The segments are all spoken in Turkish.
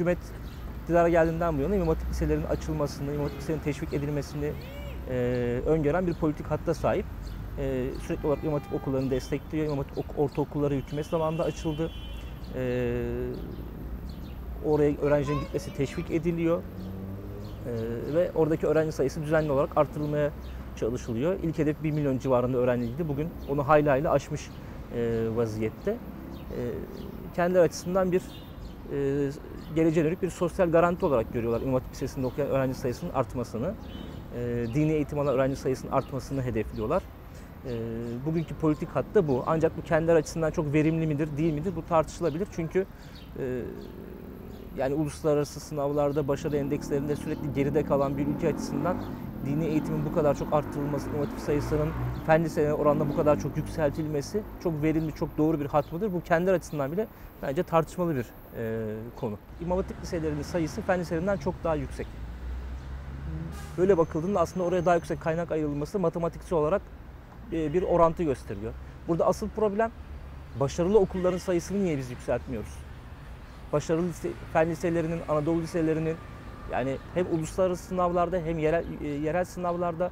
hükümet iktidara geldiğinden bu yana İmam Hatip liselerinin açılmasını, İmam Hatip liselerinin teşvik edilmesini e, öngören bir politik hatta sahip. E, sürekli olarak İmam Hatip okullarını destekliyor. İmam Hatip ok- ortaokulları hükümet zamanında açıldı. E, oraya öğrencilerin gitmesi teşvik ediliyor. E, ve oradaki öğrenci sayısı düzenli olarak artırılmaya çalışılıyor. İlk hedef 1 milyon civarında öğrenciydi. Bugün onu hayli hayli aşmış e, vaziyette. E, kendi açısından bir e, geleceğe dönük bir sosyal garanti olarak görüyorlar İmam Hatip Lisesi'nde okuyan öğrenci sayısının artmasını. E, dini eğitim alan öğrenci sayısının artmasını hedefliyorlar. E, bugünkü politik hatta bu. Ancak bu kendileri açısından çok verimli midir, değil midir bu tartışılabilir. Çünkü e, yani uluslararası sınavlarda başarı endekslerinde sürekli geride kalan bir ülke açısından dini eğitimin bu kadar çok arttırılması, Hatip sayısının fen liselerine oranla bu kadar çok yükseltilmesi çok verimli, çok doğru bir hat mıdır? Bu kendi açısından bile bence tartışmalı bir e, konu. İmam Hatip liselerinin sayısı fen liselerinden çok daha yüksek. Böyle bakıldığında aslında oraya daha yüksek kaynak ayrılması matematiksel olarak e, bir orantı gösteriyor. Burada asıl problem başarılı okulların sayısını niye biz yükseltmiyoruz? Başarılı lise, fen liselerinin, Anadolu liselerinin yani hem uluslararası sınavlarda hem yerel, e, yerel sınavlarda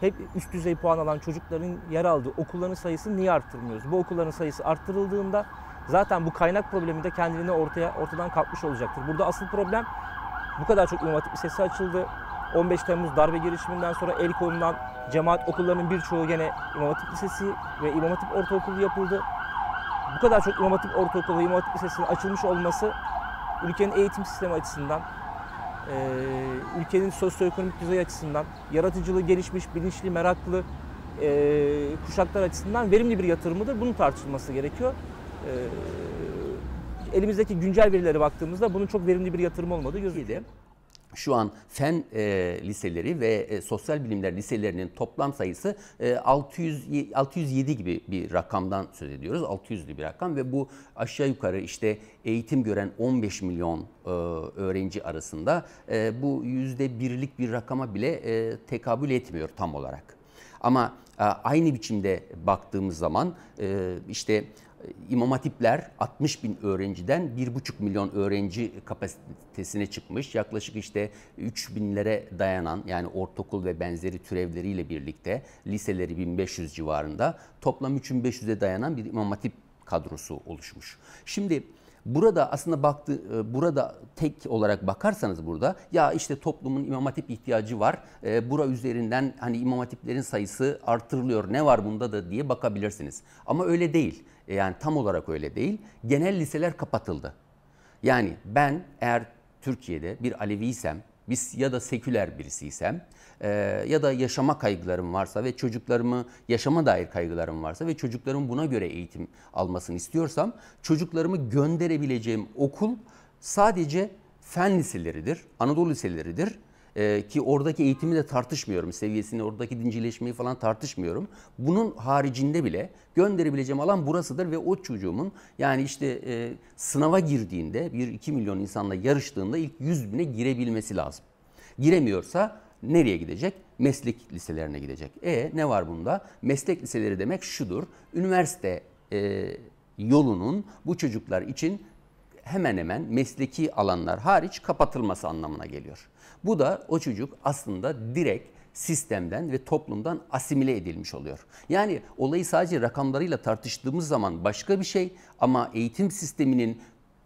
hep üst düzey puan alan çocukların yer aldığı okulların sayısını niye arttırmıyoruz? Bu okulların sayısı arttırıldığında zaten bu kaynak problemi de kendiliğine ortaya ortadan kalkmış olacaktır. Burada asıl problem bu kadar çok İmam Hatip Lisesi açıldı. 15 Temmuz darbe girişiminden sonra el konulan cemaat okullarının birçoğu gene İmam Hatip Lisesi ve İmam Hatip Ortaokulu yapıldı. Bu kadar çok İmam Hatip Ortaokulu ve İmam Hatip Lisesi'nin açılmış olması ülkenin eğitim sistemi açısından, ülkenin sosyoekonomik düzey açısından, yaratıcılığı gelişmiş, bilinçli, meraklı kuşaklar açısından verimli bir yatırımıdır. Bunun tartışılması gerekiyor. Elimizdeki güncel verilere baktığımızda bunun çok verimli bir yatırım olmadığı gözüküyor. Şu an fen e, liseleri ve e, sosyal bilimler liselerinin toplam sayısı e, 600 607 gibi bir rakamdan söz ediyoruz. 600'lü bir rakam ve bu aşağı yukarı işte eğitim gören 15 milyon e, öğrenci arasında e, bu yüzde birlik bir rakama bile e, tekabül etmiyor tam olarak. Ama e, aynı biçimde baktığımız zaman e, işte İmam Hatipler 60 bin öğrenciden 1,5 milyon öğrenci kapasitesine çıkmış. Yaklaşık işte 3 binlere dayanan yani ortaokul ve benzeri türevleriyle birlikte liseleri 1500 civarında toplam 3500'e dayanan bir İmam Hatip kadrosu oluşmuş. Şimdi Burada aslında baktı e, burada tek olarak bakarsanız burada ya işte toplumun imam hatip ihtiyacı var. E, bura üzerinden hani imam hatiplerin sayısı artırılıyor. Ne var bunda da diye bakabilirsiniz. Ama öyle değil. E, yani tam olarak öyle değil. Genel liseler kapatıldı. Yani ben eğer Türkiye'de bir Aleviysem, biz ya da seküler birisiysem e, ya da yaşama kaygılarım varsa ve çocuklarımı yaşama dair kaygılarım varsa ve çocuklarım buna göre eğitim almasını istiyorsam çocuklarımı gönderebileceğim okul sadece fen liseleridir, Anadolu liseleridir. Ee, ki oradaki eğitimi de tartışmıyorum. Seviyesini, oradaki dincileşmeyi falan tartışmıyorum. Bunun haricinde bile gönderebileceğim alan burasıdır ve o çocuğumun yani işte e, sınava girdiğinde bir iki milyon insanla yarıştığında ilk yüz bine girebilmesi lazım. Giremiyorsa nereye gidecek? Meslek liselerine gidecek. E ne var bunda? Meslek liseleri demek şudur. Üniversite e, yolunun bu çocuklar için hemen hemen mesleki alanlar hariç kapatılması anlamına geliyor. Bu da o çocuk aslında direkt sistemden ve toplumdan asimile edilmiş oluyor. Yani olayı sadece rakamlarıyla tartıştığımız zaman başka bir şey ama eğitim sisteminin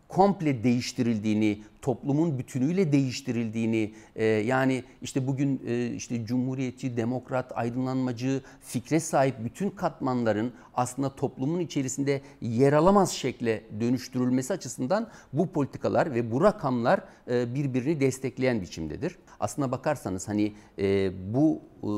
komple değiştirildiğini, toplumun bütünüyle değiştirildiğini, e, yani işte bugün e, işte cumhuriyetçi, demokrat, aydınlanmacı, fikre sahip bütün katmanların aslında toplumun içerisinde yer alamaz şekle dönüştürülmesi açısından bu politikalar ve bu rakamlar e, birbirini destekleyen biçimdedir. Aslına bakarsanız hani e, bu e,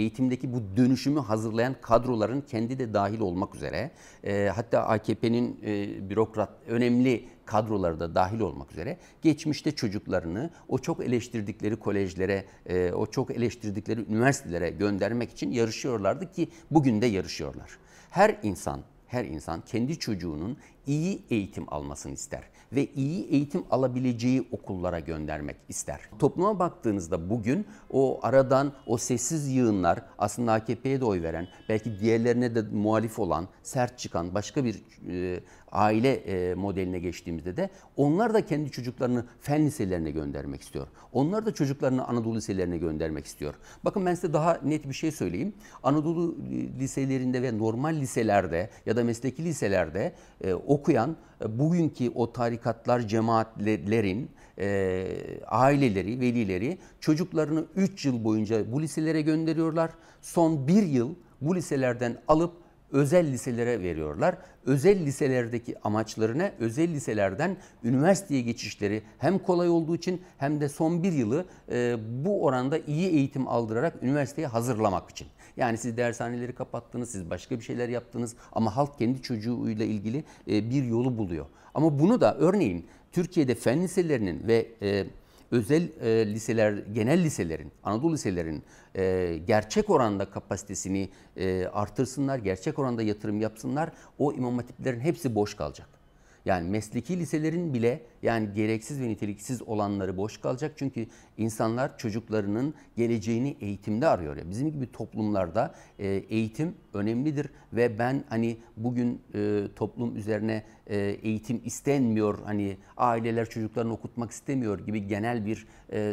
eğitimdeki bu dönüşümü hazırlayan kadroların kendi de dahil olmak üzere e, hatta AKP'nin e, bürokrat önemli kadroları da dahil olmak üzere geçmişte çocuklarını o çok eleştirdikleri kolejlere, e, o çok eleştirdikleri üniversitelere göndermek için yarışıyorlardı ki bugün de yarışıyorlar. Her insan her insan kendi çocuğunun iyi eğitim almasını ister ve iyi eğitim alabileceği okullara göndermek ister. Topluma baktığınızda bugün o aradan o sessiz yığınlar aslında AKP'ye de oy veren, belki diğerlerine de muhalif olan, sert çıkan başka bir e, aile e, modeline geçtiğimizde de onlar da kendi çocuklarını fen liselerine göndermek istiyor. Onlar da çocuklarını Anadolu liselerine göndermek istiyor. Bakın ben size daha net bir şey söyleyeyim. Anadolu liselerinde ve normal liselerde ya da mesleki liselerde e, okuyan e, bugünkü o tarikatlar, cemaatlerin e, aileleri, velileri çocuklarını 3 yıl boyunca bu liselere gönderiyorlar. Son bir yıl bu liselerden alıp özel liselere veriyorlar. Özel liselerdeki amaçları ne? Özel liselerden üniversiteye geçişleri hem kolay olduğu için hem de son bir yılı e, bu oranda iyi eğitim aldırarak üniversiteye hazırlamak için. Yani siz dershaneleri kapattınız, siz başka bir şeyler yaptınız ama halk kendi çocuğuyla ilgili e, bir yolu buluyor. Ama bunu da örneğin Türkiye'de fen liselerinin ve e, özel e, liseler, genel liselerin, Anadolu liselerin e, gerçek oranda kapasitesini e, artırsınlar, gerçek oranda yatırım yapsınlar. O imam hatiplerin hepsi boş kalacak. Yani mesleki liselerin bile yani gereksiz ve niteliksiz olanları boş kalacak. Çünkü insanlar çocuklarının geleceğini eğitimde arıyor. Ya bizim gibi toplumlarda e, eğitim önemlidir ve ben hani bugün e, toplum üzerine e, eğitim istenmiyor hani aileler çocuklarını okutmak istemiyor gibi genel bir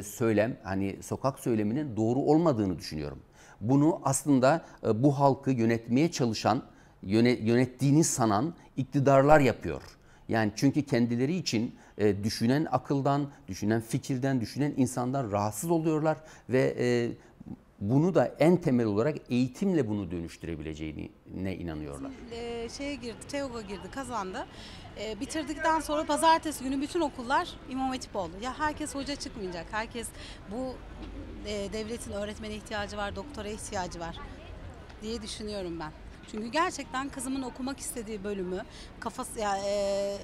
söylem hani sokak söyleminin doğru olmadığını düşünüyorum. Bunu aslında bu halkı yönetmeye çalışan yöne- yönettiğini sanan iktidarlar yapıyor. Yani çünkü kendileri için e, düşünen akıldan, düşünen fikirden, düşünen insandan rahatsız oluyorlar ve e, bunu da en temel olarak eğitimle bunu dönüştürebileceğine inanıyorlar. e, şeye girdi, TEOG'a girdi, kazandı. E, bitirdikten sonra pazartesi günü bütün okullar İmam Hatip oldu. Ya herkes hoca çıkmayacak. Herkes bu e, devletin öğretmene ihtiyacı var, doktora ihtiyacı var diye düşünüyorum ben. Çünkü gerçekten kızımın okumak istediği bölümü kafası ya e,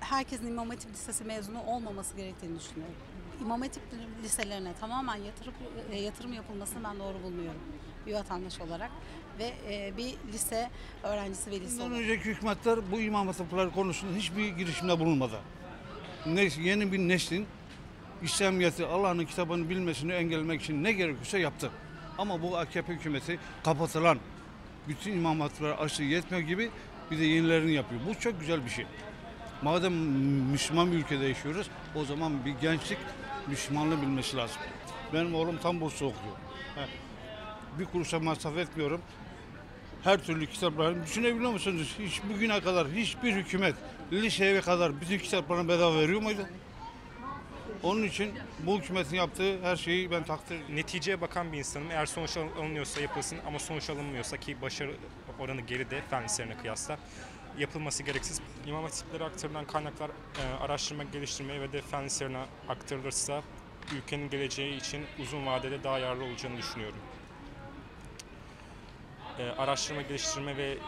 herkesin İmam Hatip Lisesi mezunu olmaması gerektiğini düşünüyorum. İmam Hatip liselerine tamamen yatırıp, e, yatırım yapılmasını ben doğru bulmuyorum bir vatandaş olarak ve e, bir lise öğrencisi velisi Bundan olarak. önceki hükümetler bu imam hatipleri konusunda hiçbir girişimde bulunmadı. Ne, yeni bir neslin İslamiyet'i, Allah'ın kitabını bilmesini engellemek için ne gerekiyorsa yaptı. Ama bu AKP hükümeti kapatılan bütün imam hatipleri açtığı yetmiyor gibi bir de yenilerini yapıyor. Bu çok güzel bir şey. Madem Müslüman bir ülkede yaşıyoruz o zaman bir gençlik Müslümanlığı bilmesi lazım. Benim oğlum tam Bursa okuyor. Bir kuruşa masraf etmiyorum her türlü kitapları düşünebiliyor musunuz? Hiç bugüne kadar hiçbir hükümet liseye kadar bütün kitaplarını bedava veriyor muydu? Onun için bu hükümetin yaptığı her şeyi ben takdir neticeye bakan bir insanım. Eğer sonuç al- alınıyorsa yapılsın ama sonuç alınmıyorsa ki başarı oranı geride fen liselerine kıyasla yapılması gereksiz. İmam hatiplere aktarılan kaynaklar e, araştırma, geliştirme ve de fen liselerine aktarılırsa ülkenin geleceği için uzun vadede daha yararlı olacağını düşünüyorum. E, araştırma, geliştirme ve e,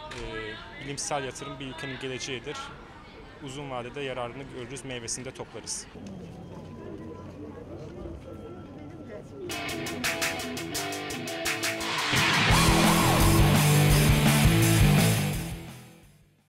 bilimsel yatırım bir ülkenin geleceğidir. Uzun vadede yararını görürüz, meyvesini de toplarız.